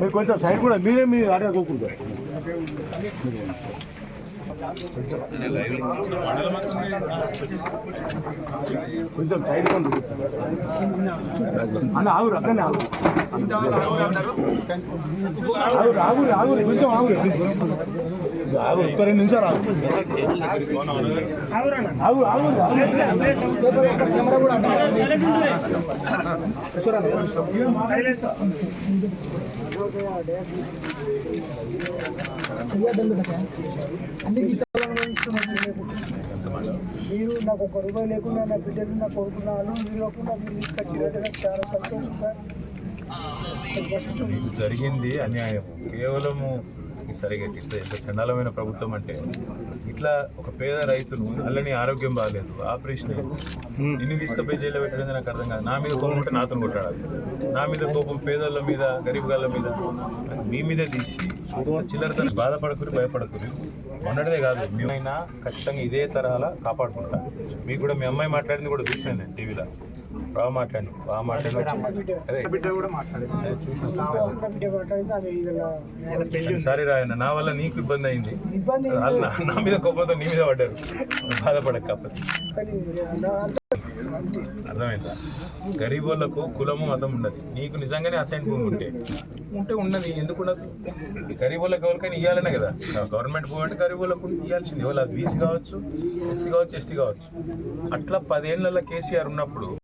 మీరు కొంచెం సైడ్ కూడా మీరే మీ ఆడే కూకుంటారు కొంచెం సైడ్ కొంచెం అన్న ఆగురు అక్కడనే ఆగురు ఆగురు. ఆగురు కొంచెం ఆగురు ఆగు ఒక్క రెండు నిమిషాలు ఆగు ఆగు ఆగు కెమెరా కూడా మీరు నాకు ఒక రూపాయి లేకుండా నా బిడ్డలు నా కొడుకున్నాను మీరు లేకుండా మీరు తీసుకొచ్చినట్టు నాకు చాలా సంతోషం సార్. జరిగింది అన్యాయం. కేవలము సరిగా ఇట్లా ఎంత చండాలమైన ప్రభుత్వం అంటే ఇట్లా ఒక పేద రైతును అల్లని ఆరోగ్యం బాగాలేదు ఆపరేషన్ ఇన్ని తీసుకుపోయి జైల్లో పెట్టడం నాకు అర్థం కాదు. నా మీద కోపం ఉంటే నాతో కొట్టాడాలి. నా మీద కోపం పేదోళ్ళ మీద గరీబ్ గాళ్ళ మీద. మీ మీదే తీసి చిల్లరతో బాధపడకుని భయపడకుని ఉండడమే కాదు మేమైనా ఖచ్చితంగా ఇదే తరహాలా కాపాడుకుంటా. మీకు కూడా మీ అమ్మాయి మాట్లాడింది కూడా చూసినాను నేను టీవీలో. బాగా మాట్లాడి బాగా మాట్లాడి అదే చూసిన ఉన్న బిడ్డ రాయన్న నా వల్ల నీకు ఇబ్బంది అయింది. నా- మీద కోపంతో నీ మీద పడ్డారు. బాధపడక కాకపోతే అర్థమైందా? గరీబ్ వాళ్ళకు కులము మతం ఉండదు. నీకు నిజంగానే అసైన్ భూమి ఉంటే. ఉంటే ఉన్నది. ఎందుకు ఉండదు? గరీబ్ వాళ్ళకి ఎవరికైనా ఇవ్వాలనే కదా. గవర్నమెంట్ భూమి అంటే గరీబ్ వాళ్ళకు ఇవ్వాల్సింది అది బీసీ కావచ్చు ఎస్సీ కావచ్చు ఎస్టీ కావచ్చు. అట్లా పదేళ్ళలో కేసీఆర్ ఉన్నప్పుడు